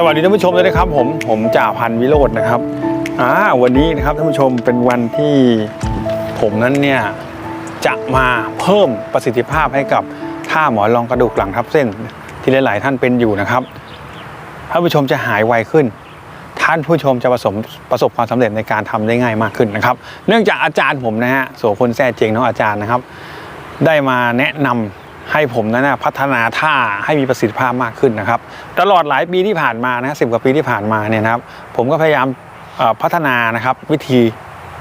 สวัสดีท่านผู้ชมเลยนะครับผมผมจ่าพันวิโรจน์นะครับอ่าวันนี้นะครับท่านผู้ชมเป็นวันที่ผมนั้นเนี่ยจะมาเพิ่มประสิทธิภาพให้กับท่าหมอนรองกระดูกหลังทับเส้น ที่หลาย ๆ ท่านเป็นอยู่นะครับท่านผู้ชมจะหายไวขึ้น ท่านผู้ชมจะประสบประสบความสำเร็จในการทำได้ง่ายมากขึ้นนะครับ เนื่องจากอาจารย์ผมนะฮะโสพลแซ่เจงน้องอาจารย์นะครับ ได้มาแนะนำ ให้ผมนั้นนะพัฒนาท่าให้มีประสิทธิภาพมากขึ้นนะครับ ตลอดหลายปีที่ผ่านมานะสิบกว่าปีที่ผ่านมาเนี่ยนะครับ ผมก็พยายามพัฒนานะครับวิธี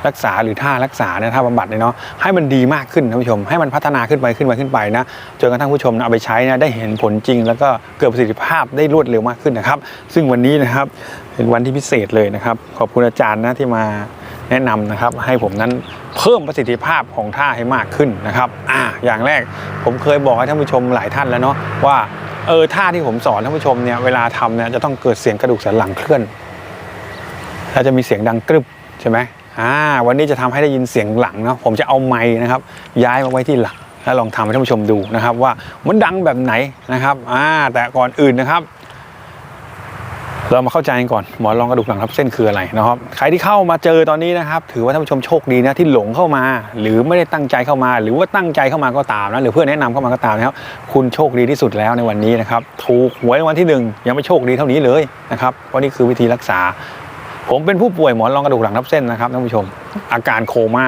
รักษาหรือท่ารักษาเนี่ยท่าบำบัดเนี่ยเนาะให้มันดีมากขึ้นท่านผู้ชม ให้มันพัฒนาขึ้นไปขึ้นไปขึ้นไปนะจนกระทั่งผู้ชมเอาไปใช้นะได้เห็นผลจริง แล้วก็เกิดประสิทธิภาพได้รวดเร็วมากขึ้นนะครับ ซึ่งวันนี้นะครับเป็นวันที่พิเศษเลยนะครับ ขอบคุณอาจารย์นะที่มา แนะนำนะครับให้ผมนั้นเพิ่มประสิทธิภาพของท่าให้มากขึ้นนะครับอ่าอย่างแรกผมเคยบอกให้ท่านผู้ชมหลายท่านแล้วเนาะว่าเออท่าที่ผมสอนท่านผู้ชมเนี่ยเวลาทำเนี่ยจะต้องเกิดเสียงกระดูกสันหลังเคลื่อนแล้วจะมีเสียงดังกรึบใช่ไหมอ่าวันนี้จะทำให้ได้ยินเสียงหลังเนาะผมจะเอาไม้นะครับ ย้ายมาไว้ที่หลังแล้วลองทำให้ท่านผู้ชมดูนะครับว่ามันดังแบบไหนนะครับอ่าแต่ก่อนอื่นนะครับ เรามาเข้าใจกันก่อนหมอนรองกระดูกหลังทับเส้นคืออะไรนะครับใครที่เข้ามาเจอตอนนี้นะครับ ถือว่าท่านผู้ชมโชคดีนะที่หลงเข้ามา หรือไม่ได้ตั้งใจเข้ามา หรือว่าตั้งใจเข้ามาก็ตามนะหรือเพื่อนแนะนำเข้ามาก็ตามนะครับคุณโชคดีที่สุดแล้วในวันนี้นะครับถูกหวยวัลที่หนึ่งยังไม่โชคดีเท่านี้เลยนะครับเพราะนี่คือวิธีรักษา ผมเป็นผู้ป่วยหมอนรองกระดูกหลังทับเส้นนะครับท่านผู้ชม อาการโคม่า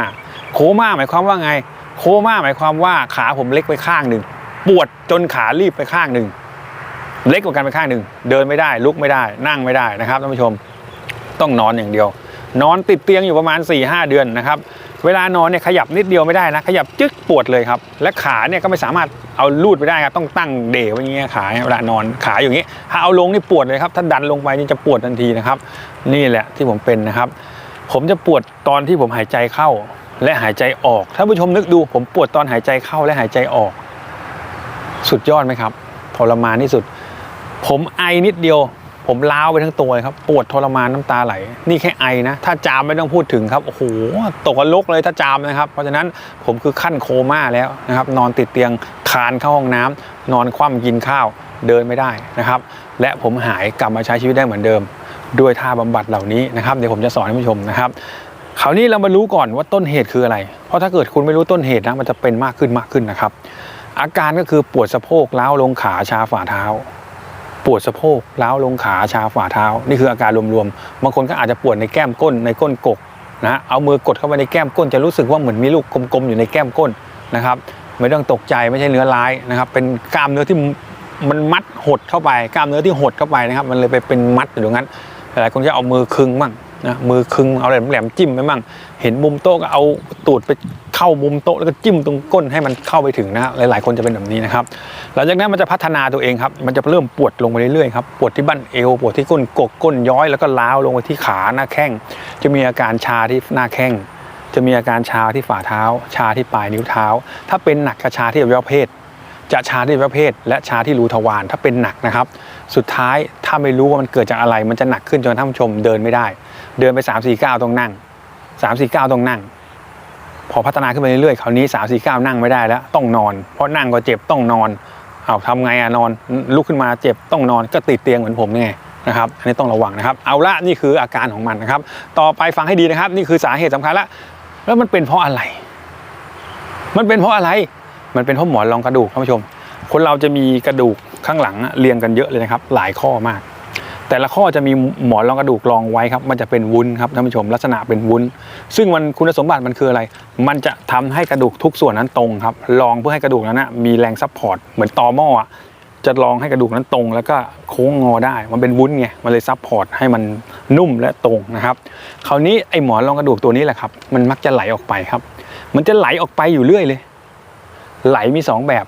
โคม่าหมายความว่าไง โคม่าหมายความว่าขาผมเล็กไปข้างหนึ่งปวดจนขารีบไปข้างหนึ่ง เล็กกว่ากันไปข้างหนึ่งเดินไม่ได้ลุกไม่ได้นั่งไม่ได้นะครับท่านผู้ชมต้องนอนอย่างเดียว นอนติดเตียงอยู่ประมาณ4ี่หเดือนนะครับเวลานอนเนี่ยขยับนิดเดียวไม่ได้นะ ขยับจึ๊กปวดเลยครับ และขาเนี่ยก็ไม่สามารถเอาลูดไปได้ครับต้องตั้งเดไว้อย่างเงี้ยขาเวลานอนขาอย่างงี้ ถ้าเอาลงนี่ปวดเลยครับ ถ้าดันลงไปนี่จะปวดทันทีนะครับ นี่แหละที่ผมเป็นนะครับ ผมจะปวดตอนที่ผมหายใจเข้า และหายใจออกท่านผู้ชมนึกดู ผมปวดตอนหายใจเข้าและหายใจออก สุดยอดไหมครับทรมานที่สุด ผมไอนิดเดียว ผมล้าวไปทั้งตัวเลยครับ ปวดทรมานน้ำตาไหล นี่แค่ไอนะ ถ้าจามไม่ต้องพูดถึงครับ โอ้โห ตกนรกเลยถ้าจามนะครับ เพราะฉะนั้นผมคือขั้นโคม่าแล้วนะครับ นอนติดเตียง คานเข้าห้องน้ำนอนคว่ำกินข้าว เดินไม่ได้นะครับ และผมหายกลับมาใช้ชีวิตได้เหมือนเดิม ด้วยท่าบำบัดเหล่านี้นะครับ เดี๋ยวผมจะสอนให้ผู้ชมนะครับคราวนี้เรามารู้ก่อนว่าต้นเหตุคืออะไร เพราะถ้าเกิดคุณไม่รู้ต้นเหตุนะมันจะเป็นมากขึ้นมากขึ้นนะครับ อาการก็คือปวดสะโพกล้าวลงขาชาฝ่าเท้า วดสะโพกล้าวลงขาชาฝ่าเท้า นี่คืออาการรวมๆบางคนก็อาจจะปวดในแก้มก้นในก้นกกนะเอามือกดเข้าไปในแก้มก้นจะรู้สึกว่าเหมือนมีลูกกลมๆอยู่ในแก้มก้นนะครับไม่ต้องตกใจไม่ใช่เนื้อร้ายนะครับ เป็นกล้ามเนื้อที่มันมัดหดเข้าไป กล้ามเนื้อที่หดเข้าไปนะครับ มันเลยไปเป็นมัดอยู่ตรงนั้นหลายคนจะเอามือคึงบ้าง นะมือคึงเอาแหลมๆจิ้มไปมั่ง เห็นมุมโต๊ะก็เอาตูดไปเข้ามุมโต๊ะแล้วก็จิ้มตรงก้นให้มันเข้าไปถึงนะหลายๆ คนจะเป็นแบบนี้นะครับหลังจากนั้นมันจะพัฒนาตัวเองครับมันจะเริ่มปวดลงไปเรื่อยๆครับปวดที่บั้นเอวปวดที่ก้นกกก้นย้อยแล้วก็ล้าวลงไปที่ขาหน้าแข้ง จะมีอาการชาที่หน้าแข้ง จะมีอาการชาที่ฝ่าเท้า ชาที่ปลายนิ้วเท้า ถ้าเป็นหนักกระชาที่อวัยวะเพศจะชาที่อวัยวะเพศและชาที่รูทวารถ้าเป็นหนักนะครับ สุดท้ายถ้าไม่รู้ว่ามันเกิดจากอะไร มันจะหนักขึ้นจนท่านผู้ชมเดินไม่ได้ เดินไป3 4 9ต้องนั่ง3 4 9ต้องนั่ง พอพัฒนาขึ้นไปเรื่อยๆคราวนี้3 4 9นั่งไม่ได้แล้วต้องนอน เพราะนั่งก็เจ็บต้องนอนเอาทำไงอะนอนลุกขึ้นมาเจ็บต้องนอนก็ติดเตียงเหมือนผมนี่ไงนะครับอันนี้ต้องระวังนะครับ เอาละนี่คืออาการของมันนะครับ ต่อไปฟังให้ดีนะครับ นี่คือสาเหตุสำคัญละแล้วมันเป็นเพราะอะไร มันเป็นเพราะอะไรมันเป็นเพราะหมอนรองกระดูกท่านผู้ชม คนเราจะมีกระดูกข้างหลังเรียงกันเยอะเลยนะครับ หลายข้อมาก แต่ละข้อจะมีหมอนรองกระดูกรองไว้ครับ มันจะเป็นวุ้นครับท่านผู้ชมลักษณะเป็นวุ้น ซึ่งมันคุณสมบัติมันคืออะไร มันจะทำให้กระดูกทุกส่วนนั้นตรงครับรองเพื่อให้กระดูกนั้นนะมีแรงซัพพอร์ตเหมือนตอหม้ออะจะรองให้กระดูกนั้นตรง แล้วก็โค้งงอได้ มันเป็นวุ้นไงมันเลยซัพพอร์ตให้มันนุ่มและตรงนะครับ คราวนี้ไอ้หมอนรองกระดูกตัวนี้แหละครับ มันมักจะไหลออกไปครับ มันจะไหลออกไปอยู่เรื่อยเลย ไหลมีสองแบบ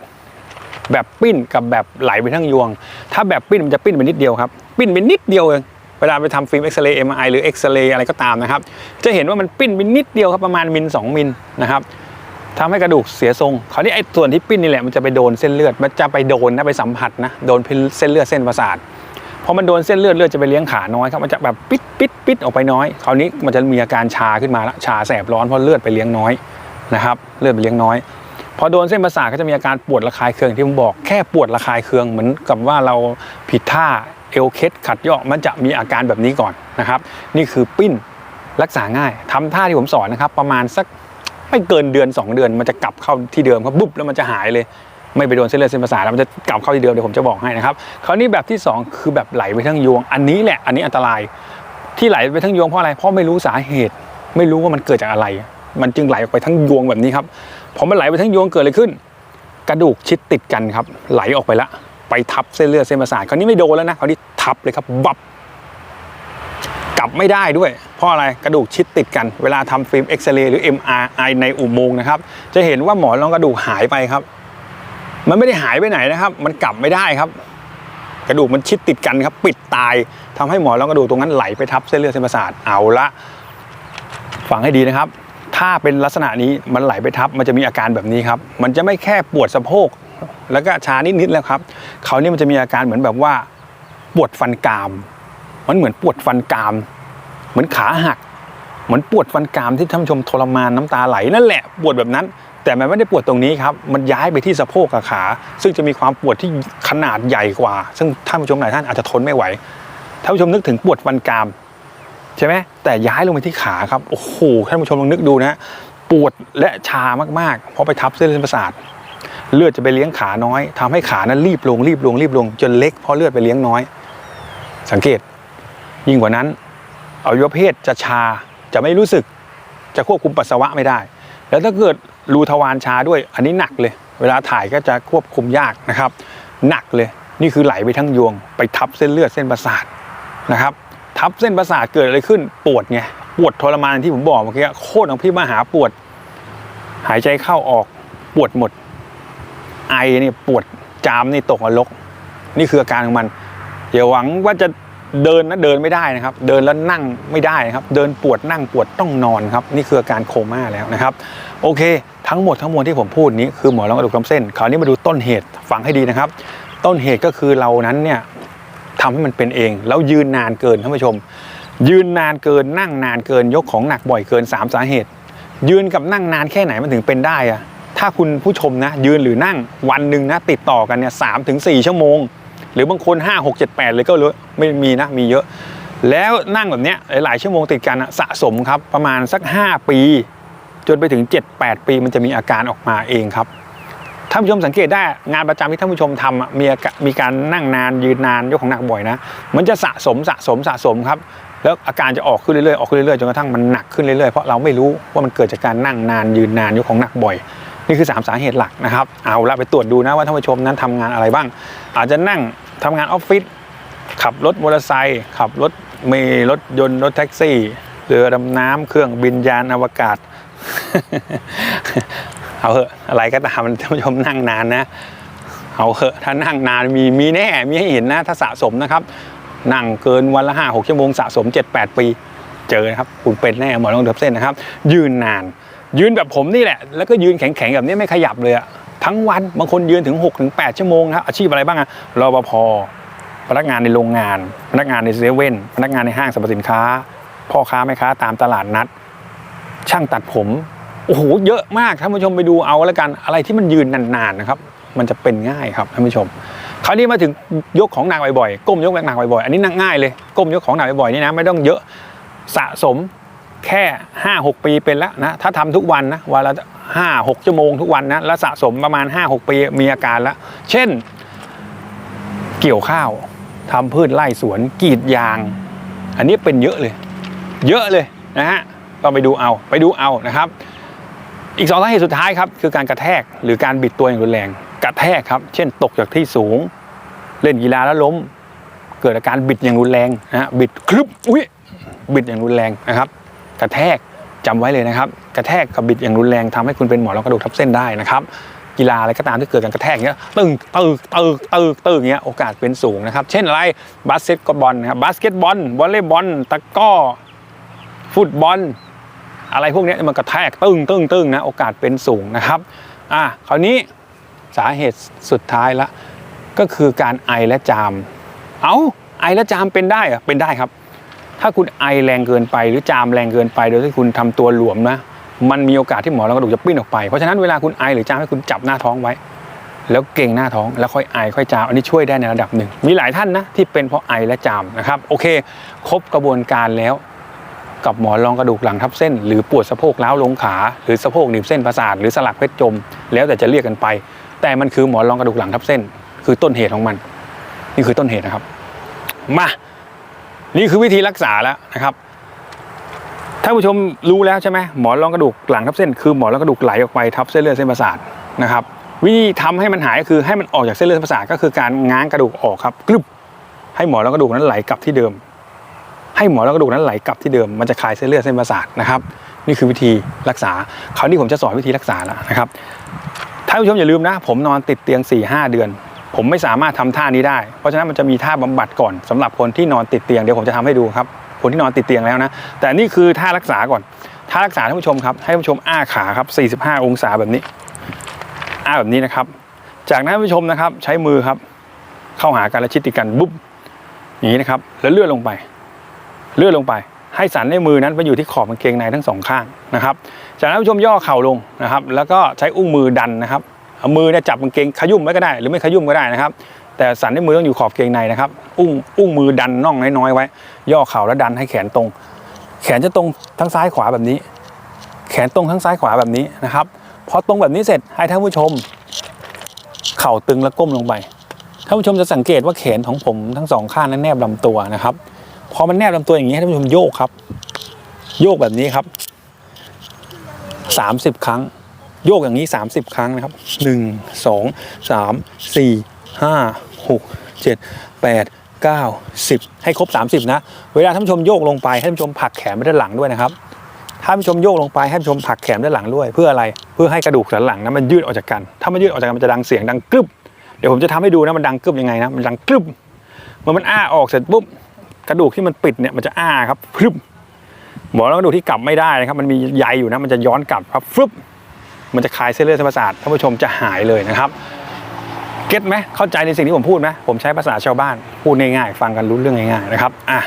แบบปิ้นกับแบบไหลไปทั้งยวง ถ้าแบบปิ้นมันจะปิ้นไปนิดเดียวครับ ปิ้นไปนิดเดียวเองเวลาไปทำฟิล์มเอ็กซเรย์เอ็มไอหรือเอ็กซเรย์อะไรก็ตามนะครับ จะเห็นว่ามันปิ้นไปนิดเดียวครับประมาณมิลสองมิลนะครับทำให้กระดูกเสียทรงคราวนี้ไอ้ส่วนที่ปิ้นนี่แหละมันจะไปโดนเส้นเลือด มันจะไปโดนนะไปสัมผัสนะโดนเส้นเลือดเส้นประสาทพอมันโดนเส้นเลือดเลือดจะไปเลี้ยงขาน้อยครับมันจะแบบปิดปิดปิดออกไปน้อย คราวนี้มันจะมีอาการชาขึ้นมาละชาแสบร้อนเพราะเลือดไปเลี้ยงน้อยนะครับ เลือดไปเลี้ยงน้อย พอโดนเส้นประสาทก็จะมีอาการปวดระคายเคืองที่ผมบอกแค่ปวดระคายเคืองเหมือนกับว่าเราผิดท่าเอวเคล็ดขัดย่อมันจะมีอาการแบบนี้ก่อนนะครับ นี่คือปิ้นรักษาง่ายทำท่าที่ผมสอนนะครับ ประมาณสักไม่เกินเดือน 2 เดือน มันจะกลับเข้าที่เดิมครับบุ๊บแล้วมันจะหายเลย ไม่ไปโดนเส้นเลือดเส้นประสาทแล้วมันจะกลับเข้าที่เดิมเดี๋ยวผมจะบอกให้นะครับคราวนี้แบบที่สองคือแบบไหลไปทั้งยวง อันนี้แหละอันนี้อันตราย ที่ไหลไปทั้งยวงเพราะอะไรเพราะไม่รู้สาเหตุ ไม่รู้ว่ามันเกิดจากอะไร มันจึงไหลออกไปทั้งยวงแบบนี้ครับ พอมันไหลไปทั้งยวงเกิดอะไรขึ้น กระดูกชิดติดกันครับ ไหลออกไปละ ไปทับเส้นเลือดเส้นประสาทคราวนี้ไม่โดนแล้วนะคราวนี้ทับเลยครับบับกลับไม่ได้ด้วย เพราะอะไรกระดูกชิดติดกัน เวลาทำฟิล์มเอ็กซเรย์หรือ MRI ในอุโมงค์นะครับ จะเห็นว่าหมอนรองกระดูกหายไปครับ มันไม่ได้หายไปไหนนะครับ มันกลับไม่ได้ครับ กระดูกมันชิดติดกันครับ ปิดตายทำให้หมอนรองกระดูกตรงนั้นไหลไปทับเส้นเลือดเส้นประสาทเอาละฟังให้ดีนะครับ ถ้าเป็นลักษณะนี้มันไหลไปทับมันจะมีอาการแบบนี้ครับ มันจะไม่แค่ปวดสะโพกแล้วก็ชานิดๆแล้วครับเขาวนี่มันจะมีอาการเหมือนแบบว่า ปวดฟันกราม มันเหมือนปวดฟันกราม เหมือนขาหัก เหมือนปวดฟันกรามที่ท่านผู้ชมทรมานน้ำตาไหลนั่นแหละปวดแบบนั้น แต่มันไม่ได้ปวดตรงนี้ครับ มันย้ายไปที่สะโพกกับขา ซึ่งจะมีความปวดที่ขนาดใหญ่กว่า ซึ่งท่านผู้ชมหลายท่านอาจจะทนไม่ไหวท่านผู้ชมนึกถึงปวดฟันกราม ช่ไหมแต่ย้ายลงไปที่ขาครับโอ้โหท่านผู้ชมลองนึกดูนะ ปวดและชามากๆ เพราะไปทับเส้นเลือดประสาทเลือดจะไปเลี้ยงขาน้อยทำให้ขานั้นรีบลงรีบลงรีบลง จนเล็กเพราะเลือดไปเลี้ยงน้อย สังเกต ยิ่งกว่านั้นอวัยวะเพศจะชาจะไม่รู้สึก จะควบคุมปัสสาวะไม่ได้ แล้วถ้าเกิดรูทวารชาด้วย อันนี้หนักเลย เวลาถ่ายก็จะควบคุมยากนะครับ หนักเลย นี่คือไหลไปทั้งยวง ไปทับเส้นเลือดเส้นประสาทนะครับ ทับเส้นประสาทเกิดอะไรขึ้นปวดไงปวดทรมานที่ผมบอกเมื่อกี้โคตรของพี่มหาปวด หายใจเข้าออกปวดหมด ไอเนี่ยปวดจามนี่ตกนรกนี่คืออาการของมันอย่าหวังว่าจะเดินนะเดินไม่ได้นะครับ เดินแล้วนั่งไม่ได้นะครับ เดินปวดนั่งปวดต้องนอนครับ นี่คืออาการโคม่าแล้วนะครับ โอเค ทั้งหมดทั้งมวลที่ผมพูดนี้คือหมอนรองกระดูกลำเส้นคราวนี้มาดูต้นเหตุฟังให้ดีนะครับ ต้นเหตุก็คือเรานั้นเนี่ย ทำให้มันเป็นเอง แล้วยืนนานเกินท่านผู้ชม ยืนนานเกินนั่งนานเกินยกของหนักบ่อยเกิน 3 สาเหตุ ยืนกับนั่งนานแค่ไหนมันถึงเป็นได้อะถ้าคุณผู้ชมนะ ยืนหรือนั่งวันหนึ่งนะติดต่อกันเนี่ยสามถึงสี่ชั่วโมง หรือบางคน 5 6 7 8 เลยก็เลยไม่มีนะมีเยอะ แล้วนั่งแบบเนี้ยหลายๆชั่วโมงติดกันสะสมครับประมาณสัก 5 ปี จนไปถึง 7-8 ปีมันจะมีอาการออกมาเองครับ ท่านผู้ชมสังเกตได้งานประจำที่ท่านผู้ชมทำมีมีการนั่งนานยืนนานยกของหนักบ่อยนะ มันจะสะสมสะสมสะสมครับ แล้วอาการจะออกขึ้นเรื่อยๆออกขึ้นเรื่อยๆจนกระทั่งมันหนักขึ้นเรื่อยๆเพราะเราไม่รู้ว่ามันเกิดจากการนั่งนานยืนนานยกของหนักบ่อย นี่คือ 3 สาเหตุหลักนะครับเอาละไปตรวจดูนะว่าท่านผู้ชมนั้นทำงานอะไรบ้าง อาจจะนั่งทำงานออฟฟิศขับรถมอเตอร์ไซค์ขับรถเมล์รถยนต์รถแท็กซี่เรือดำน้ำเครื่องบินยานอวกาศ เอาเหอะอะไรก็ตามท่านผู้ชมนั่งนานนะ เอาเหอะถ้านั่งนานมีมีแน่มีให้เห็นนะถ้าสะสมนะครับนั่งเกินวันละห้าหกชั่วโมงสะสม 7-8 ปี เจอนะครับคุณเป็นแน่หมอลองเดือบเส้นนะครับ ยืนนาน ยืนแบบผมนี่แหละ แล้วก็ยืนแข็งๆแบบนี้ไม่ขยับเลยอะทั้งวันบางคนยืนถึง 6-8ถึง8ชั่วโมงนะครับอาชีพอะไรบ้างอะรปภพนักงานในโรงงาน พนักงานในเซเว่นพนักงานในห้างสรรพสินค้า พ่อค้าแม่ค้าตามตลาดนัด ช่างตัดผม โอ้โหเยอะมากท่านผู้ชมไปดูเอาแล้วกันอะไรที่มันยืนนานๆนะครับ มันจะเป็นง่ายครับท่านผู้ชมคราวนี้มาถึงยกของหนักบ่อยๆก้มยกหนักบ่อยๆอันนี้นั่งง่ายเลยก้มยกของหนักบ่อยๆนี่นะไม่ต้องเยอะสะสมแค่ 5 6 ปีเป็นแล้วนะถ้าทำทุกวันนะวันละห้าหกชั่วโมงทุกวันนะแล้วสะสมประมาณ 5 6 ปีมีอาการแล้ว เช่น เกี่ยวข้าวทำพืชไร่สวนกรีดยาง อันนี้เป็นเยอะเลย เยอะเลยนะฮะก็ไปดูเอาไปดูเอานะครับ อีกสองสาเหตุสุดท้ายครับคือการกระแทกหรือการบิดตัวอย่างรุนแรง กระแทกครับ เช่นตกจากที่สูง เล่นกีฬาแล้วล้ม เกิดอาการบิดอย่างรุนแรงนะฮะบิดคลึบอุ้ยบิดอย่างรุนแรงนะครับ กระแทกจำไว้เลยนะครับ กระแทกกับบิดอย่างรุนแรงทำให้คุณเป็นหมอนรองกระดูกทับเส้นได้นะครับกีฬาอะไรก็ตามที่เกิดการกระแทกเงี้ยตึงตึงตึงตึงตึงอเงี้ยโอกาสเป็นสูงนะครับ เช่นอะไรบาสเกตบอลนะครับบาสเกตบอลวอลเลย์บอลตะก้อฟุตบอล อะไรพวกนี้มันกระแทกตึ้งตึ้งตึ้งนะโอกาสเป็นสูงนะครับอะคราวนี้สาเหตุสุดท้ายละก็คือการไอและจาม เอาไอและจามเป็นได้เหรอะเป็นได้ครับ ถ้าคุณไอแรงเกินไปหรือจามแรงเกินไป โดยที่คุณทำตัวหลวมนะมันมีโอกาสที่หมอนรองกระดูกจะปิ้นออกไป เพราะฉะนั้นเวลาคุณไอหรือจามให้คุณจับหน้าท้องไว้ แล้วเก่งหน้าท้องแล้วค่อยไอค่อยจามอันนี้ช่วยได้ในระดับหนึ่ง มีหลายท่านนะที่เป็นเพราะไอและจามนะครับโอเค ครบกระบวนการแล้ว กับหมอนรองกระดูกหลังทับเส้น หรือปวดสะโพกล้าวลงขา หรือสะโพกหนีบเส้นประสาทหรือสลักเพชรจม แล้วแต่จะเรียกกันไป แต่มันคือหมอนรองกระดูกหลังทับเส้น คือต้นเหตุของมัน นี่คือต้นเหตุนะครับ มานี่คือวิธีรักษาแล้วนะครับท่านผู้ชมรู้แล้วใช่ไหมหมอนรองกระดูกหลังทับเส้น คือหมอนรองกระดูกไหลออกไปทับเส้นเลือดเส้นประสาทนะครับวิธีทำให้มันหายก็คือให้มันออกจากเส้นเลือดเส้นประสาทก็คือการง้างกระดูกออกครับกรึบให้หมอนรองกระดูกนั้นไหลกลับที่เดิม ให้หมอนรองกระดูกนั้นไหลกลับที่เดิมมันจะคลายเส้นเลือดเส้นประสาทนะครับ นี่คือวิธีรักษาคราวนี้ผมจะสอนวิธีรักษาแล้วนะครับท่านผู้ชมอย่าลืมนะ ผมนอนติดเตียง4ี่หเดือน ผมไม่สามารถทำท่านี้ได้ เพราะฉะนั้นมันจะมีท่าบำบัดก่อนสำหรับคนที่นอนติดเตียงเดี๋ยวผมจะทำให้ดูครับคนที่นอนติดเตียงแล้วนะ แต่นี่คือท่ารักษาก่อนท่ารักษาท่านผู้ชมครับให้ท่านผู้ชมอ้าขาครับ 45 องศาแบบนี้ อ้าแบบนี้นะครับ จากนั้นท่านผู้ชมนะครับ ใช้มือครับ เข้าหากันและชิดติดกันบุ๊บอย่างนี้นะครับ แล้วเลื่อนลงไป เลื่อนลงไป ให้สันในมือนั้นไปอยู่ที่ขอบกางเกงในทั้งสองข้างนะครับ จากนั้นท่านผู้ชมย่อเข่าลงนะครับ แล้วก็ใช้อุ้งมือดันนะครับมือเนี่ยจับกางเกงขยุ่มไว้ก็ได้ หรือไม่ขยุ่มก็ได้นะครับ แต่สันในมือต้องอยู่ขอบเกงในนะครับ อุ้งอุ้งมือดันน่องน้อยๆไว้ ย่อเข่าแล้วดันให้แขนตรง แขนจะตรงทั้งซ้ายขวาแบบนี้ แขนตรงทั้งซ้ายขวาแบบนี้นะครับพอตรงแบบนี้เสร็จให้ท่านผู้ชม เข่าตึงแล้วก้มลงไปท่านผู้ชมจะสังเกตว่าแขนของผมทั้งสองข้างนั้นแนบลำตัวนะครับ พอมันแนบลำตัวอย่างนี้ให้ท่านผู้ชมโยกครับ โยกแบบนี้ครับ30ครั้ง โยกอย่างนี้30ครั้งนะครับ1 2 3 4 5 6 7 8 9 10ให้ครบ30นะ เวลาท่านผู้ชมโยกลงไปให้ท่านผู้ชมผลักแขนไปด้านหลังด้วยนะครับท่านผู้ชมโยกลงไปให้ท่านผู้ชมผลักแขนด้านหลังด้วย เพื่ออะไรเพื่อให้กระดูกสันหลังนั้นมันยืดออกจากกัน ถ้ามันยืดออกจากกันมันจะดังเสียงดังกรึบเดี๋ยวผมจะทำให้ดูนะมันดังกรึบยังไงนะมันดังกรึบเมื่อมันอ้าออกเสร็จปุ๊บ กระดูกที่มันปิดเนี่ยมันจะอ้าครับพรึบหมอนรองกระดูกที่กลับไม่ได้นะครับ มันมีใยอยู่นะมันจะย้อนกลับครับฟึบมันจะคลายเส้นเลือดเส้นประสาทท่านผู้ชมจะหายเลยนะครับเก็ตไหมเข้าใจในสิ่งที่ผมพูดไหมผมใช้ภาษาชาวบ้านพูดง่ายๆฟังกันรู้เรื่องง่ายๆนะครับอะ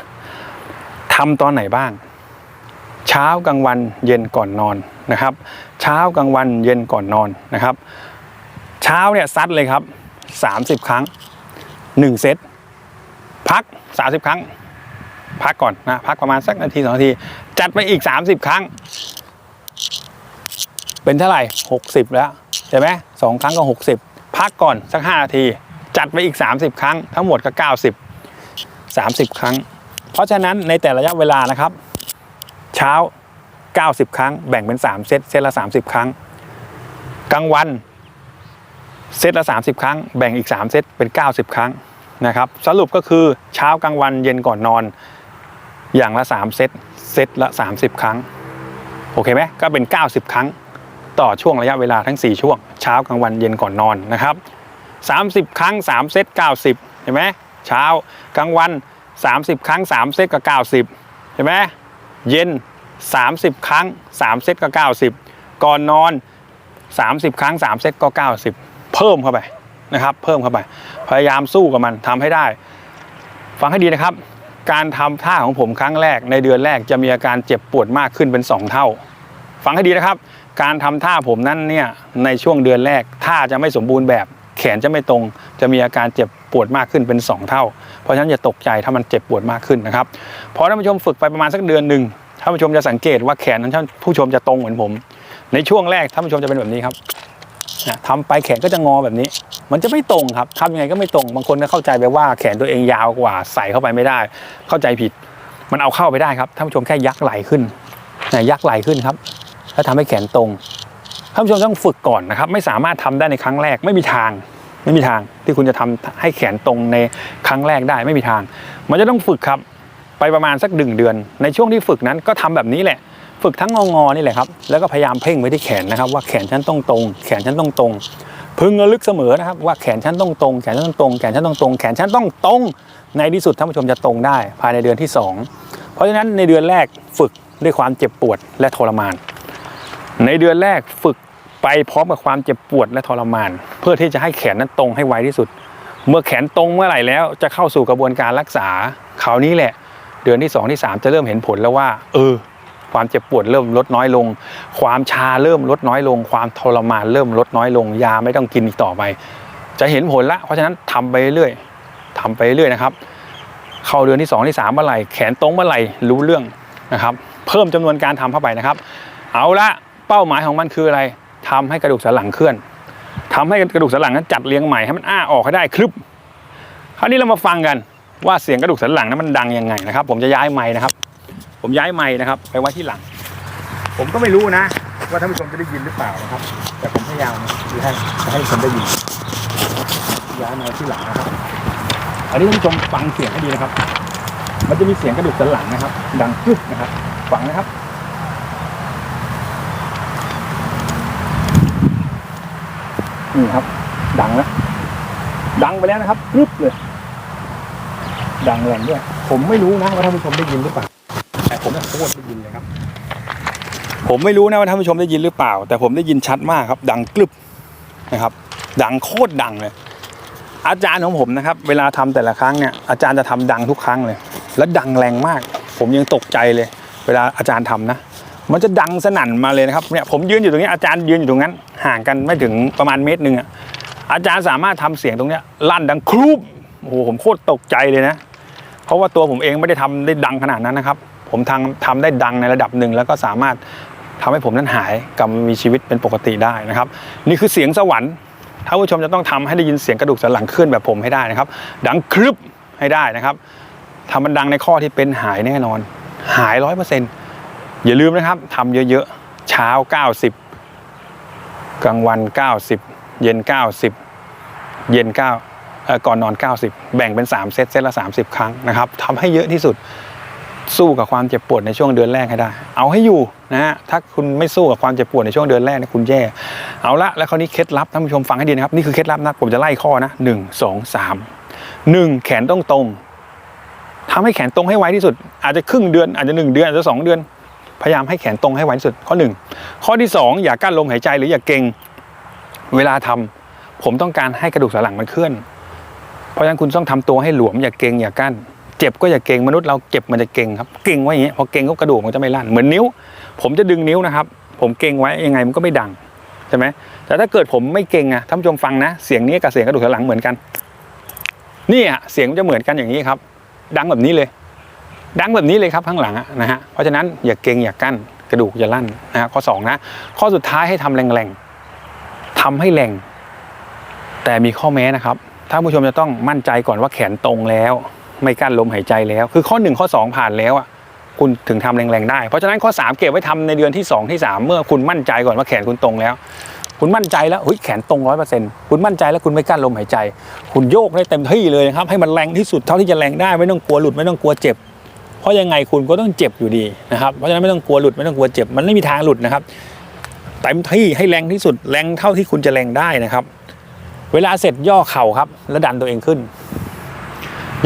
ทำตอนไหนบ้าง เช้ากลางวันเย็นก่อนนอนนะครับ เช้ากลางวันเย็นก่อนนอนนะครับ เช้าเนี่ยซัดเลยครับ 30 ครั้ง 1 เซตพัก 30 ครั้ง พักก่อนนะพักประมาณสักนาทีสองนาที จัดไปอีก 30 ครั้ง เป็นเท่าไหร่ 60 แล้วใช่ไหมสองครั้งก็ 60 พักก่อนสัก 5 นาที จัดไปอีก 30 ครั้ง ทั้งหมดก็ 90 30 ครั้ง เพราะฉะนั้นในแต่ระยะเวลานะครับ เช้า 90 ครั้ง แบ่งเป็น 3 เซตเซตละ 30 ครั้ง กลางวันเซตละ 30 ครั้ง แบ่งอีก 3 เซตเป็น 90 ครั้งนะครับ สรุปก็คือเช้ากลางวันเย็นก่อนนอน อย่างละ 3 เซตเซตละ 30 ครั้ง โอเคไหมก็เป็น 90 ครั้ง ต่อช่วงระยะเวลาทั้ง 4 ช่วง เช้ากลางวันเย็นก่อนนอนนะครับ 30 ครั้ง 3 เซต 90 เห็นไหมเช้ากลางวัน 30 ครั้ง 3 เซตก็90 เห็นไหมเย็น 30 ครั้ง 3 เซตก็90 ก่อนนอน 30 ครั้ง 3 เซตก็ 90 เพิ่มเข้าไปนะครับ เพิ่มเข้าไป พยายามสู้กับมันทำให้ได้ ฟังให้ดีนะครับ การทำท่าของผมครั้งแรกในเดือนแรกจะมีอาการเจ็บปวดมากขึ้นเป็น 2 เท่า ฟังให้ดีนะครับ การทำท่าผมนั้นเนี่ยในช่วงเดือนแรกท่าจะไม่สมบูรณ์แบบ แขนจะไม่ตรง จะมีอาการเจ็บปวดมากขึ้นเป็น 2 เท่า เพราะฉะนั้นอย่าตกใจถ้ามันเจ็บปวดมากขึ้นนะครับพอท่านผู้ชมฝึกไปประมาณสักเดือนหนึ่งท่านผู้ชมจะสังเกตว่าแขนของท่านผู้ชมจะตรงเหมือนผม ในช่วงแรกท่านผู้ชมจะเป็นแบบนี้ครับ นะทำไปแขนก็จะงอแบบนี้ มันจะไม่ตรงครับทำยังไงก็ไม่ตรง บางคนก็เข้าใจไปว่าแขนตัวเองยาวกว่าใส่เข้าไปไม่ได้ เข้าใจผิด มันเอาเข้าไปได้ครับท่านผู้ชมแค่ยักไหลขึ้นนะยักไหลขึ้นครับ แล้วทำให้แขนตรงท่านผู้ชมต้องฝึกก่อนนะครับ ไม่สามารถทำได้ในครั้งแรกไม่มีทาง ไม่มีทางที่คุณจะทำให้แขนตรงในครั้งแรกได้ไม่มีทาง มันจะต้องฝึกครับ ไปประมาณสักหนึ่งเดือน ในช่วงที่ฝึกนั้นก็ทำแบบนี้แหละ ฝึกทั้งงองอนี่แหละครับ แล้วก็พยายามเพ่งไว้ที่แขนนะครับ ว่าแขนฉันต้องตรง แขนฉันต้องตรง พึงระลึกเสมอนะครับ ว่าแขนฉันต้องตรง แขนฉันต้องตรง แขนฉันต้องตรง แขนฉันต้องตรง ในที่สุดท่านผู้ชมจะตรงได้ ภายในเดือนที่สองเพราะฉะนั้นในเดือนแรกฝึกด้วยความเจ็บปวดและทรมาน ในเดือนแรกฝึกไปพร้อมกับความเจ็บปวดและทรมาน เพื่อที่จะให้แขนนั้นตรงให้ไวที่สุด เมื่อแขนตรงเมื่อไหร่แล้ว จะเข้าสู่กระบวนการรักษาคราวนี้แหละ เดือนที่ 2 ที่ 3 จะเริ่มเห็นผลแล้วว่า เออ ความเจ็บปวดเริ่มลดน้อยลง ความชาเริ่มลดน้อยลง ความทรมานเริ่มลดน้อยลง ยาไม่ต้องกินอีกต่อไป จะเห็นผลละ เพราะฉะนั้นทำไปเรื่อยทำไปเรื่อยนะครับ เข้าเดือนที่ 2 ที่3เมื่อไหร่แขนตรงเมื่อไหร่รู้เรื่องนะครับ เพิ่มจำนวนการทำเข้าไปนะครับ เอาละเป้าหมายของมันคืออะไรทำให้กระดูกสันหลังเคลื่อนทำให้กระดูกสันหลังนั้นจัดเรียงใหม่ให้มันอ้าออกให้ได้คลึบคราวนี้เรามาฟังกันว่าเสียงกระดูกสันหลังนั้นมันดังยังไงนะครับ ผมจะย้ายไม้นะครับ ผมย้ายไม้นะครับ ไปไว้ที่หลัง ผมก็ไม่รู้นะ ว่าท่านผู้ชมจะได้ยินหรือเปล่านะครับ แต่ผมพยายามที่ให้ให้ท่านผู้ชมได้ยิน ย้ายมาที่หลังนะครับ อันนี้ท่านผู้ชมฟังเสียงให้ดีนะครับ มันจะมีเสียงกระดูกสันหลังนะครับ ดังกึกนะครับ ฟังนะครับนี่ครับ ดังแล้วดังไปแล้วนะครับกรึบเลย ดังแรงด้วย ผมไม่รู้นะว่าท่านผู้ชมได้ยินหรือเปล่า ผมโคตรได้ยินเลยครับ ผมไม่รู้นะว่าท่านผู้ชมได้ยินหรือเปล่า แต่ผมได้ยินชัดมากครับ ดังกรึบนะครับ ดังโคตรดังเลย อาจารย์ของผมนะครับ เวลาทำแต่ละครั้งเนี่ยอาจารย์จะทำดังทุกครั้งเลย และดังแรงมาก ผมยังตกใจเลย เวลาอาจารย์ทำนะมันจะดังสนั่นมาเลยนะครับเนี่ยผมยืนอยู่ตรงนี้อาจารย์ยืนอยู่ตรงนั้น ห่างกันไม่ถึงประมาณเมตรหนึ่งอะอาจารย์สามารถทำเสียงตรงเนี้ยลั่นดังครูบโอ้โหผมโคตรตกใจเลยนะ เพราะว่าตัวผมเองไม่ได้ทำได้ดังขนาดนั้นนะครับ ผมทำทำได้ดังในระดับหนึ่งแล้วก็สามารถทำให้ผมนั้นหายกลับมีชีวิตเป็นปกติได้นะครับ นี่คือเสียงสวรรค์ท่านผู้ชมจะต้องทำให้ได้ยินเสียงกระดูกสันหลังเคลื่อนแบบผมให้ได้นะครับ ดังครึบให้ได้นะครับทำมันดังในข้อที่เป็นหายแน่นอน หายร้อยเปอร์เซ็นต์อย่าลืมนะครับทำเยอะๆ เช้า 90 กลางวัน 90 เย็น 90 เย็น9เอ่อก่อนนอน 90 แบ่งเป็น 3 เซต เซตละ 30 ครั้งนะครับทำให้เยอะที่สุด สู้กับความเจ็บปวดในช่วงเดือนแรกให้ได้ เอาให้อยู่นะฮะ ถ้าคุณไม่สู้กับความเจ็บปวดในช่วงเดือนแรกเนี่ยคุณแย่ เอาละ แล้วคราวนี้เคล็ดลับท่านผู้ชมฟังให้ดีนะครับ นี่คือเคล็ดลับนะ ผมจะไล่ข้อนะหนึ่งสองสามหนึ่งแขนต้องตรงทำให้แขนตรงให้ไวที่สุด อาจจะครึ่งเดือน อาจจะหนึ่งเดือน อาจจะสองเดือน พยายามให้แขนตรงให้ไวที่สุด ข้อหนึ่งข้อที่สองอย่ากั้นลมหายใจหรืออย่าเก่ง เวลาทำผมต้องการให้กระดูกสันหลังมันเคลื่อน เพราะฉะนั้นคุณต้องทำตัวให้หลวมอย่าเก่งอย่ากั้น เจ็บก็อย่าเก่งมนุษย์เราเจ็บมันจะเก่งครับเก่งไว้อย่างนี้พอเก่งก็กระดูกมันจะไม่ลั่นเหมือนนิ้ว ผมจะดึงนิ้วนะครับ ผมเก่งไว้ยังไงมันก็ไม่ดังใช่ไหมแต่ถ้าเกิดผมไม่เก่งอะท่านผู้ชมฟังนะ เสียงนี้กับเสียงกระดูกสันหลังเหมือนกันนี่อะเสียงมันจะเหมือนกันอย่างนี้ครับ ดังแบบนี้เลย ดังแบบนี้เลยครับข้างหลังนะฮะเพราะฉะนั้นอย่าเก่งอย่ากั้นกระดูกอย่าลั่นนะฮะข้อสองนะข้อสุดท้ายให้ทำแรงๆทำให้แรงแต่มีข้อแม้นะครับท่านผู้ชมจะต้องมั่นใจก่อนว่าแขนตรงแล้ว ไม่กั้นลมหายใจแล้ว คือข้อ 1 ข้อ 2 ผ่านแล้วอะคุณถึงทำแรงๆได้ เพราะฉะนั้นข้อ 3 เก็บไว้ทำในเดือนที่ 2 ที่ 3 เมื่อคุณมั่นใจก่อนว่าแขนคุณตรงแล้ว คุณมั่นใจแล้วเฮ้ยแขนตรงร้อยเปอร์เซ็นต์คุณมั่นใจแล้วคุณไม่กั้นลมหายใจ คุณโยกได้เต็มที่เลยครับให้มันแรงที่สุดเท่าที่จะแรงได้ไม่ต้องกลัวหลุดไม่ต้องกลัวเจ็บ เพราะยังไงคุณก็ต้องเจ็บอยู่ดีนะครับเพราะฉะนั้นไม่ต้องกลัวหลุดไม่ต้องกลัวเจ็บ มันไม่มีทางหลุดนะครับเต็มที่ให้แรงที่สุดแรงเท่าที่คุณจะแรงได้นะครับ เวลาเสร็จย่อเข่าครับ แล้วดันตัวเองขึ้น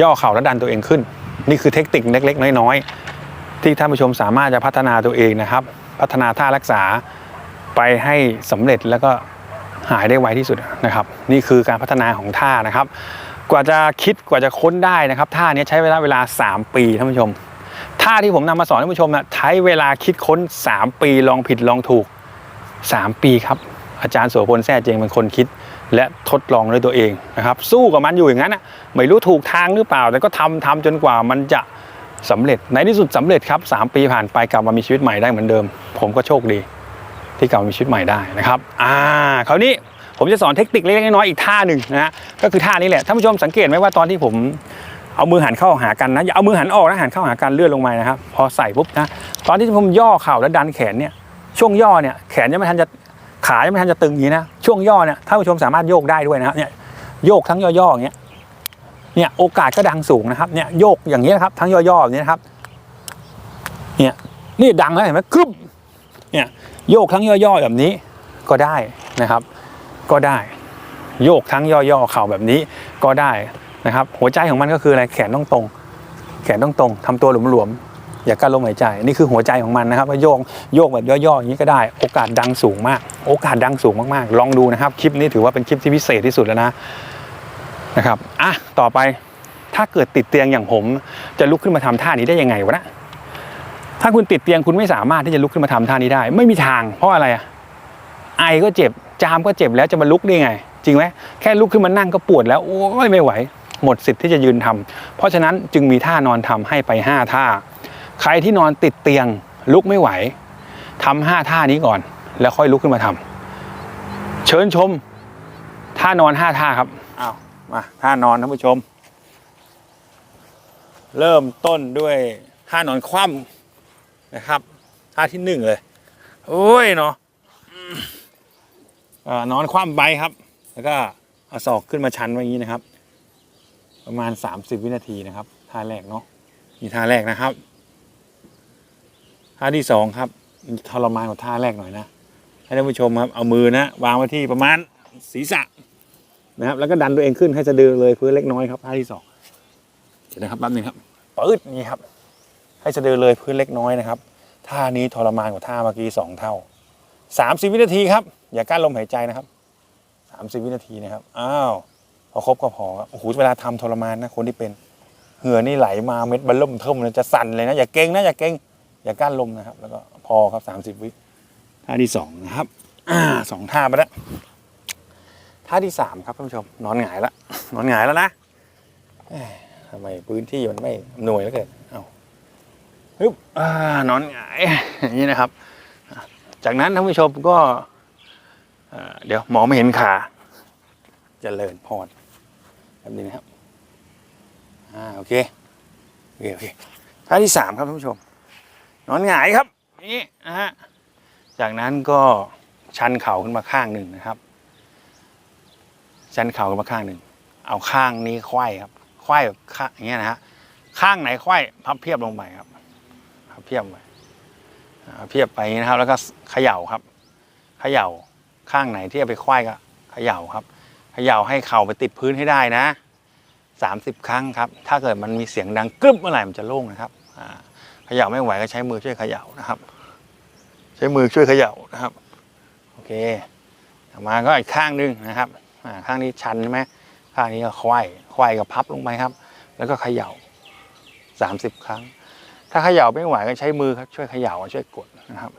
ย่อเข่าแล้วดันตัวเองขึ้น นี่คือเทคนิคเล็ก ๆ น้อยๆ ที่ท่านผู้ชมสามารถจะพัฒนาตัวเองนะครับ พัฒนาท่ารักษาไปให้สำเร็จแล้วก็หายได้ไวที่สุดนะครับ นี่คือการพัฒนาของท่านะครับ กว่าจะคิดกว่าจะค้นได้นะครับท่านี้ใช้เวลาเวลา 3 ปีท่านผู้ชมท่าที่ผมนำมาสอนท่านผู้ชมนะใช้เวลาคิดค้น 3 ปีลองผิดลองถูก 3 ปีครับ อาจารย์โสพลแท้เจงเป็นคนคิด และทดลองด้วยตัวเองนะครับ สู้กับมันอยู่อย่างนั้นนะไม่รู้ถูกทางหรือเปล่า แต่ก็ทำทำจนกว่ามันจะสำเร็จในที่สุดสำเร็จครับ 3 ปีผ่านไปกลับมามีชีวิตใหม่ได้เหมือนเดิม ผมก็โชคดี ที่กลับมามีชีวิตใหม่ได้นะครับอ่าคราวนี้ผมจะสอนเทคนิคเล็กๆน้อยๆอีกท่าหนึ่งนะฮะก็คือท่านี้แหละท่านผู้ชมสังเกตไหมว่าตอนที่ผมเอามือหันเข้าหากันนะอย่าเอามือหันออกนะหันเข้าหากันเลื่อนลงมานะครับ พอใส่ปุ๊บนะตอนที่ผมย่อเข่าแล้วดันแขนเนี่ยช่วงย่อเนี่ยแขนยังไม่ทันจะ ขายไม่ทันจะตึงอย่างนี้นะช่วงย่อเนี่ยท่านผู้ชมสามารถโยกได้ด้วยนะครับเนี่ยโยกทั้งย่อๆอย่างเงี้ยเนี่ยโอกาสก็ดังสูงนะครับเนี่ยโยกอย่างนี้นะครับ ทั้งย่อๆแบบนี้นะครับเนี่ยนี่ดังแล้วเห็นไหมกรึบเนี่ยโยกทั้งย่อๆแบบนี้ก็ได้นะครับ ก็ได้ โยกทั้งย่อๆเข่าแบบนี้ก็ได้นะครับ หัวใจของมันก็คืออะไรแขนต้องตรง แขนต้องตรงทำตัวหลวมๆ อย่ากั้นลมหายใจ นี่คือหัวใจของมันนะครับว่าโยกโยกแบบย่อๆอย่างนี้ก็ได้ โอกาสดังสูงมาก โอกาสดังสูงมากๆ ลองดูนะครับ คลิปนี้ถือว่าเป็นคลิปที่พิเศษที่สุดแล้วนะนะครับอะต่อไปถ้าเกิดติดเตียงอย่างผม จะลุกขึ้นมาทำท่านี้ได้ยังไงวะนะถ้าคุณติดเตียงคุณไม่สามารถที่จะลุกขึ้นมาทำท่านี้ได้ ไม่มีทาง เพราะอะไรอะไอก็เจ็บจามก็เจ็บแล้วจะมาลุกได้ไง จริงไหมแค่ลุกขึ้นมานั่งก็ปวดแล้วโอ้ยไม่ไหว หมดสิทธิ์ที่จะยืนทำเพราะฉะนั้นจึงมีท่านอนทำให้ไปห้าท่า ใครที่นอนติดเตียงลุกไม่ไหวทำห้าท่านี้ก่อน แล้วค่อยลุกขึ้นมาทำเชิญชมท่านอนห้าท่าครับอ้าวมาท่านอนท่านผู้ชม เริ่มต้นด้วยท่านอนคว่ำนะครับท่าที่หนึ่งเลยโอ้ยเนาะอืมเอ่อนอนคว่ำไปครับ แล้วก็เอาศอกขึ้นมาชันไว้อย่างนี้นะครับ ประมาณ 30 วินาทีนะครับท่าแรกเนาะนี่ท่าแรกนะครับ ท่าที่สองครับทรมานกว่าท่าแรกหน่อยนะ ให้ท่านผู้ชมครับ เอามือนะ วางไว้ที่ประมาณศีรษะนะครับ แล้วก็ดันตัวเองขึ้นให้สะดือเลยพื้นเล็กน้อยครับท่าที่สองเดี๋ยวนะครับแป๊บนึงครับปื๊ดนี่ครับ ให้สะดือเลยพื้นเล็กน้อยนะครับท่านี้ทรมานกว่าท่าเมื่อกี้สองเท่าสามสิบวินาทีครับ อย่ากั้นลมหายใจนะครับสามสิบวินาทีนะครับอ้าวพอครบก็พอครับโอ้โหเวลาทำทรมานนะคนที่เป็น เหงื่อนี่ไหลมาเม็ดบัลล่มเทิมเลยจะสั่นเลยนะอย่าเก่งนะอย่าเก่ง อย่ากั้นลมนะครับ แล้วก็พอครับสามสิบวิท่าที่สองนะครับอ่าสองท่าไปแล้วท่าที่สามครับท่านผู้ชมนอนหงายละนอนหงายแล้วนะเอ้ยทำไมพื้นที่มันไม่อำนวยแล้วเกิดเอาฮึบอ่านอนหงายอย่างนี้นะครับอะจากนั้นท่านผู้ชมก็เอ่อเดี๋ยวหมอไม่เห็นขาเจริญพรแบบนี้นะครับอ่าโอเคโอเคโอเคท่าที่สามครับท่านผู้ชม นอนหงายครับนี่นะฮะจากนั้นก็ชันเข่าขึ้นมาข้างหนึ่งนะครับ ชันเข่าขึ้นมาข้างหนึ่งเอาข้างนี้ไขว้ครับไขว้แบบข้างอย่างเงี้ยนะฮะข้างไหนไขว้พับเพียบลงไปครับพับเพียบไปอ่าเพียบไปอย่างนี้นะครับ แล้วก็เขย่าครับเขย่าข้างไหนที่เอาไปไขว้ก็เขย่าครับเขย่าให้เข่าไปติดพื้นให้ได้นะสามสิบครั้งครับ ถ้าเกิดมันมีเสียงดังกรึบเมื่อไหร่มันจะโล่งนะครับอ่าเขย่าไม่ไหวก็ใช้มือช่วยเขย่านะครับ ใช้มือช่วยเขย่านะครับ โอเคต่อมาก็อีกข้างหนึงนะครับข้างนี้ชันใช่ไหมข้างนี้ก็ควายควายกับพับลงไปครับ แล้วก็เขย่าสามสิบครั้ง ถ้าเขย่าไม่ไหวก็ใช้มือครับช่วยเขย่าช่วยกดนะครับ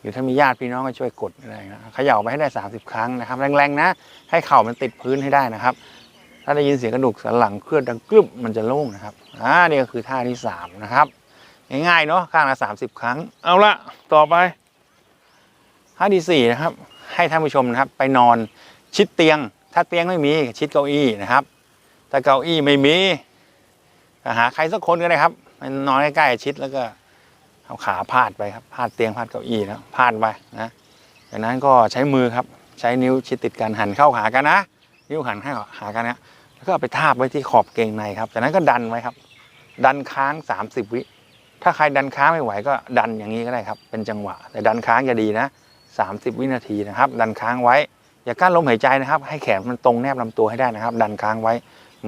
หรือถ้ามีญาติพี่น้องก็ช่วยกดอะไรนะเขย่าไปให้ได้สามสิบครั้งนะครับ แรงๆนะ ให้เข่ามันติดพื้นให้ได้นะครับ ถ้าได้ยินเสียงกระดูกสันหลังเคลื่อนดังกรึบมันจะโล่งนะครับอ่านี่ก็คือท่าที่สามนะครับ ง่ายๆเนาะข้างละสามสิบครั้ง เอาละต่อไปท่าที่สี่นะครับ ให้ท่านผู้ชมนะครับ ไปนอนชิดเตียง ถ้าเตียงไม่มีชิดเก้าอี้นะครับ ถ้าเก้าอี้ไม่มีก็หาใครสักคนก็ได้ครับนอนใกล้ๆชิดแล้วก็เอาขาพาดไปครับพาดเตียงพาดเก้าอี้นะพาดไปนะจากนั้นก็ใช้มือครับใช้นิ้วชิดติดกันหันเข้าหากันนะ นิ้วหันให้หากันนะแล้วก็เอาไปทาบไว้ที่ขอบเกงในครับ จากนั้นก็ดันไว้ครับ ดันค้าง 30 วิ ถ้าใครดันค้างไม่ไหวก็ดันอย่างนี้ก็ได้ครับ เป็นจังหวะ แต่ดันค้างจะดีนะ 30 วินาทีนะครับ ดันค้างไว้ อย่ากั้นลมหายใจนะครับ ให้แขนมันตรงแนบลำตัวให้ได้นะครับ ดันค้างไว้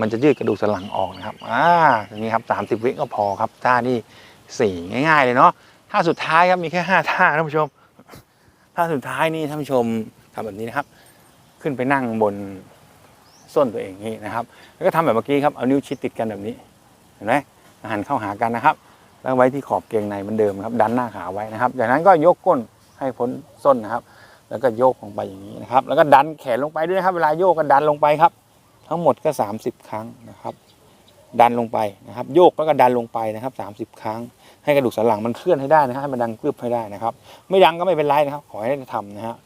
มันจะยืดกระดูกสันหลังออกนะครับอ่าอย่างนี้ครับ30 วิก็พอครับท่าที่สี่ง่าย ๆ เลยเนาะท่าสุดท้ายครับมีแค่ห้าท่าท่านผู้ชมท่าสุดท้ายนี่ท่านผู้ชมทำแบบนี้นะครับ ขึ้นไปนั่งบนส้นตัวเองนี่นะครับ แล้วก็ทำแบบเมื่อกี้ครับเอานิ้วชิดติดกันแบบนี้เห็นไหมหันเข้าหากันนะครับ แล้วไว้ที่ขอบเกงในเหมือนเดิมครับ ดันหน้าขาไว้นะครับ จากนั้นก็ยกก้นให้พ้นส้นนะครับ แล้วก็โยกลงไปอย่างนี้นะครับ แล้วก็ดันแขนลงไปด้วยนะครับ เวลาโยกก็ดันลงไปครับ ทั้งหมดก็ 30 ครั้งนะครับ ดันลงไปนะครับ โยกแล้วก็ดันลงไปนะครับ 30 ครั้ง ให้กระดูกสันหลังมันเคลื่อนให้ได้นะครับให้มันดังกรึบให้ได้นะครับ ไม่ดังก็ไม่เป็นไรนะครับ ขอให้ได้ทำนะฮะ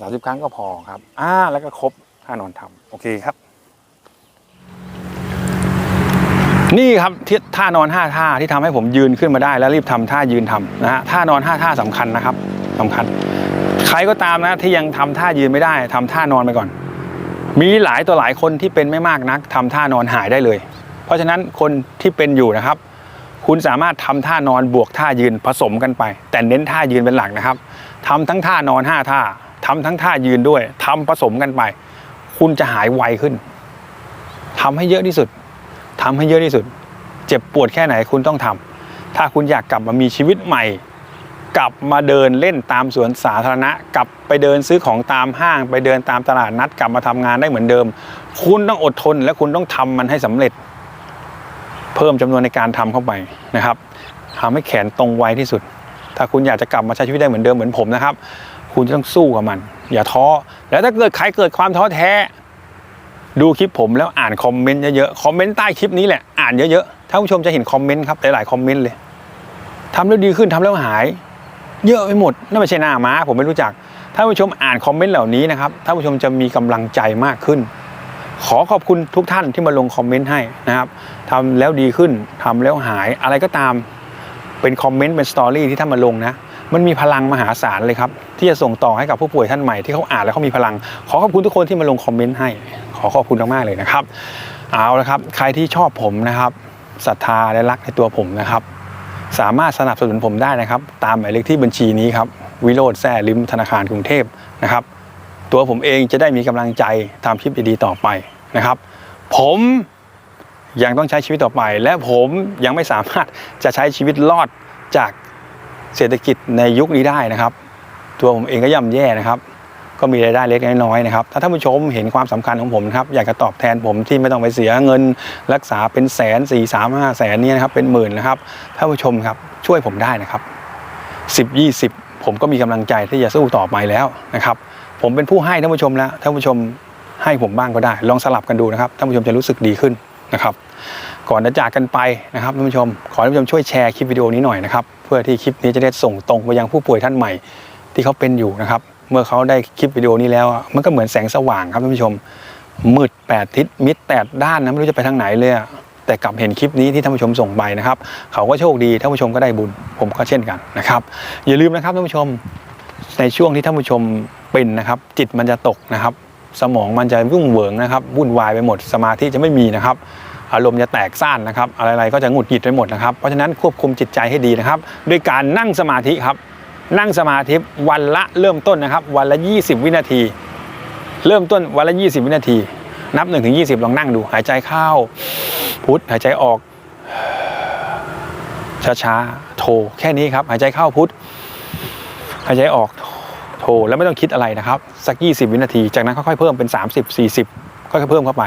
สามสิบครั้งก็พอครับ อ่า แล้วก็ครบท่านอนทำโอเคครับ นี่ครับที่ท่านอนห้าท่าที่ทำให้ผมยืนขึ้นมาได้ แล้วรีบทำท่ายืนทำนะฮะท่านอนห้าท่าสำคัญนะครับสำคัญ ใครก็ตามนะที่ยังทำท่ายืนไม่ได้ทำท่านอนไปก่อน มีหลายต่อหลายคนที่เป็นไม่มากนักทำท่านอนหายได้เลย เพราะฉะนั้นคนที่เป็นอยู่นะครับ คุณสามารถทำท่านอนบวกท่ายืนผสมกันไป แต่เน้นท่ายืนเป็นหลักนะครับทำทั้งท่านอนห้าท่าทำทั้งท่ายืนด้วยทำผสมกันไป คุณจะหายไวขึ้นทำให้เยอะที่สุด ทำให้เยอะที่สุด เจ็บปวดแค่ไหนคุณต้องทำถ้าคุณอยากกลับมามีชีวิตใหม่ กลับมาเดินเล่นตามสวนสาธารณะ กลับไปเดินซื้อของตามห้าง ไปเดินตามตลาดนัดกลับมาทำงานได้เหมือนเดิม คุณต้องอดทนและคุณต้องทำมันให้สำเร็จ เพิ่มจำนวนในการทำเข้าไปนะครับทำให้แขนตรงไวที่สุด ถ้าคุณอยากจะกลับมาใช้ชีวิตได้เหมือนเดิมเหมือนผมนะครับ คุณจะต้องสู้กับมัน อย่าท้อ แล้วถ้าเกิดใครเกิดความท้อแท้ ดูคลิปผมแล้วอ่านคอมเมนต์เยอะๆ คอมเมนต์ใต้คลิปนี้แหละ อ่านเยอะๆ ท่านผู้ชมจะเห็นคอมเมนต์ครับหลายๆคอมเมนต์เลยทำแล้วดีขึ้นทำแล้วหาย เยอะไปหมด นั่นไม่ใช่หน้าม้า ผมไม่รู้จัก ท่านผู้ชมอ่านคอมเมนต์เหล่านี้นะครับ ท่านผู้ชมจะมีกำลังใจมากขึ้น ขอขอบคุณทุกท่านที่มาลงคอมเมนต์ให้นะครับทำแล้วดีขึ้นทำแล้วหาย อะไรก็ตาม เป็นคอมเมนต์เป็นสตอรี่ที่ท่านมาลงนะมันมีพลังมหาศาลเลยครับ ที่จะส่งต่อให้กับผู้ป่วยท่านใหม่ที่เขาอ่านแล้วเขามีพลัง ขอขอบคุณทุกคนที่มาลงคอมเมนต์ให้ ขอขอบคุณมากๆเลยนะครับ เอาละครับ ใครที่ชอบผมนะครับศรัทธาและรักในตัวผมนะครับ สามารถสนับสนุนผมได้นะครับ ตามหมายเลขที่บัญชีนี้ครับ วิโรธแซ่ลิมธนาคารกรุงเทพนะครับ ตัวผมเองจะได้มีกำลังใจทำคลิปดีๆต่อไปนะครับ ผมยังต้องใช้ชีวิตต่อไป และผมยังไม่สามารถจะใช้ชีวิตรอดจากเศรษฐกิจในยุคนี้ได้นะครับ ตัวผมเองก็ย่ำแย่นะครับ ก็มีรายได้เล็กน้อยๆนะครับถ้าท่านผู้ชมเห็นความสำคัญของผมครับอยากจะตอบแทนผมที่ไม่ต้องไปเสียเงินรักษาเป็นแสนสี่สามห้าแสนเนี่ยนะครับเป็นหมื่นนะครับท่านผู้ชมครับช่วยผมได้นะครับสิบยี่สิบผมก็มีกำลังใจที่จะสู้ต่อไปแล้วนะครับ ผมเป็นผู้ให้ท่านผู้ชมแล้วท่านผู้ชมให้ผมบ้างก็ได้ ลองสลับกันดูนะครับท่านผู้ชมจะรู้สึกดีขึ้นนะครับ ก่อนจะจากกันไปนะครับท่านผู้ชม ขอท่านผู้ชมช่วยแชร์คลิปวิดีโอนี้หน่อยนะครับ เพื่อที่คลิปนี้จะได้ส่งตรงไปยังผู้ป่วยท่านใหม่ที่เขาเป็นอยู่นะครับ เมื่อเขาได้คลิปวิดีโอนี้แล้วอะมันก็เหมือนแสงสว่างครับท่านผู้ชม มืดแปดทิศมิดแปดด้านนะไม่รู้จะไปทางไหนเลยอะแต่กลับเห็นคลิปนี้ที่ท่านผู้ชมส่งไปนะครับ เขาก็โชคดีท่านผู้ชมก็ได้บุญผมก็เช่นกันนะครับอย่าลืมนะครับท่านผู้ชมในช่วงที่ท่านผู้ชมเป็นนะครับ จิตมันจะตกนะครับ สมองมันจะวุ่งเหวิงนะครับวุ่นวายไปหมดสมาธิจะไม่มีนะครับอารมณ์จะแตกซ่านนะครับ อะไรๆก็จะหงุดหงิดไปหมดนะครับ เพราะฉะนั้นควบคุมจิตใจให้ดีนะครับ ด้วยการนั่งสมาธิครับ นั่งสมาธิวันละเริ่มต้นนะครับ วันละ 20 วินาที เริ่มต้นวันละ 20 วินาที นับ1ถึง20 ลองนั่งดู หายใจเข้า พุทหายใจออก ช้าๆโทแค่นี้ครับ หายใจเข้าพุทหายใจออกโทแล้วไม่ต้องคิดอะไรนะครับ สัก 20 วินาที จากนั้นค่อยๆเพิ่มเป็น 30 40 ค่อยๆเพิ่มเข้าไป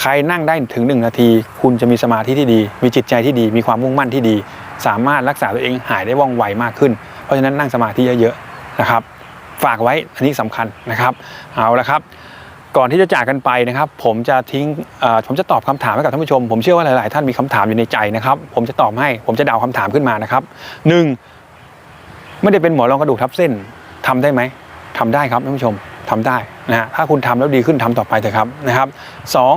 ใครนั่งได้ถึง 1 นาที คุณจะมีสมาธิที่ดี มีจิตใจที่ดี มีความมุ่งมั่นที่ดี สามารถรักษาตัวเองหายได้ว่องไวมากขึ้น เพราะฉะนั้นนั่งสมาธิเยอะๆนะครับ ฝากไว้อันนี้สำคัญนะครับ เอาละครับ ก่อนที่จะจากกันไปนะครับ ผมจะทิ้งผมจะตอบคำถามให้กับท่านผู้ชม ผมเชื่อว่าหลาย ๆ ท่านมีคำถามอยู่ในใจนะครับ ผมจะตอบให้ ผมจะเดาคำถามขึ้นมานะครับหนึ่งไม่ได้เป็นหมอรองกระดูกทับเส้นทำได้ไหมทำได้ครับท่านผู้ชมทำได้นะฮะถ้าคุณทำแล้วดีขึ้นทำต่อไปเถอะครับนะครับสอง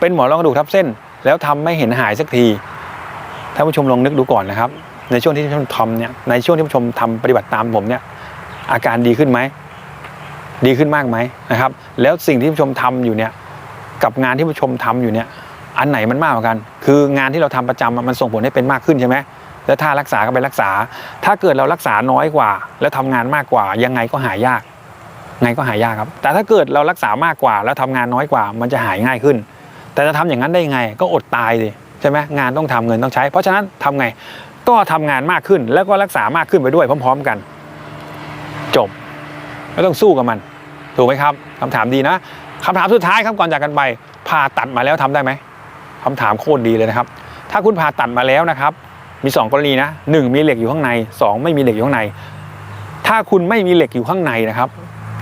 เป็นหมอรองกระดูกทับเส้น แล้วทำไม่เห็นหายสักทีท่านผู้ชมลองนึกดูก่อนนะครับ ในช่วงที่ท่านผู้ชมทำเนี่ยในช่วงที่ท่านผู้ชมทำปฏิบัติตามผมเนี่ยอาการดีขึ้นไหมดีขึ้นมากไหมนะครับ แล้วสิ่งที่ผู้ชมทำอยู่เนี่ยกับงานที่ผู้ชมทำอยู่เนี่ยอันไหนมันมากกว่ากัน คืองานที่เราทำประจำอะมันส่งผลให้เป็นมากขึ้นใช่ไหมแล้วถ้ารักษาก็ไปรักษา ถ้าเกิดเรารักษาน้อยกว่า แล้วทำงานมากกว่า ยังไงก็หายยากไงก็หายยากครับ แต่ถ้าเกิดเรารักษามากกว่า แล้วทำงานน้อยกว่า มันจะหายง่ายขึ้น แต่จะทำอย่างนั้นได้ยังไง ก็อดตายสิใช่ไหมงานต้องทำเงินต้องใช้ เพราะฉะนั้นทำไง ก็ทำงานมากขึ้น แล้วก็รักษามากขึ้นไปด้วยพร้อม ๆ กัน จบไม่ต้องสู้กับมัน ถูกไหมครับคำถามดีนะคำถามสุดท้ายครับก่อนจากกันไปผ่าตัดมาแล้วทำได้ไหมคำถามโคตรดีเลยนะครับ ถ้าคุณผ่าตัดมาแล้วนะครับ มี 2 กรณีนะหนึ่งมีเหล็กอยู่ข้างใน 2 ไม่มีเหล็กอยู่ข้างใน ถ้าคุณไม่มีเหล็กอยู่ข้างในนะครับ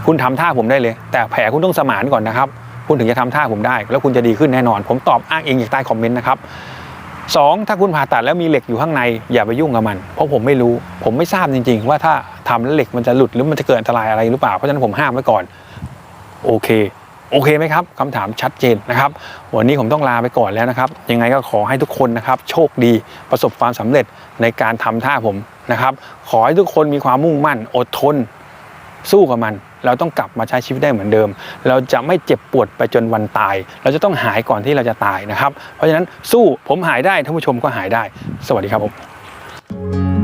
คุณทำท่าผมได้เลย แต่แผลคุณต้องสมานก่อนนะครับ คุณถึงจะทำท่าผมได้ แล้วคุณจะดีขึ้นแน่นอน ผมตอบอ้างเองจากใต้คอมเมนต์นะครับ สองถ้าคุณผ่าตัดแล้วมีเหล็กอยู่ข้างในอย่าไปยุ่งกับมัน เพราะผมไม่รู้ผมไม่ทราบจริง ๆ ว่าถ้าทำแล้วเหล็กมันจะหลุดหรือมันจะเกิดอันตรายอะไรหรือเปล่าเพราะฉะนั้นผมห้ามไว้ก่อน โอเค โอเคไหมครับคำถามชัดเจนนะครับ วันนี้ผมต้องลาไปก่อนแล้วนะครับ ยังไงก็ขอให้ทุกคนนะครับ โชคดีประสบความสำเร็จในการทำท่าผมนะครับ ขอให้ทุกคนมีความมุ่งมั่น อดทน สู้กับมัน เราต้องกลับมาใช้ชีวิตได้เหมือนเดิม เราจะไม่เจ็บปวดไปจนวันตาย เราจะต้องหายก่อนที่เราจะตายนะครับ เพราะฉะนั้นสู้ผมหายได้ท่านผู้ชมก็หายได้ สวัสดีครับผม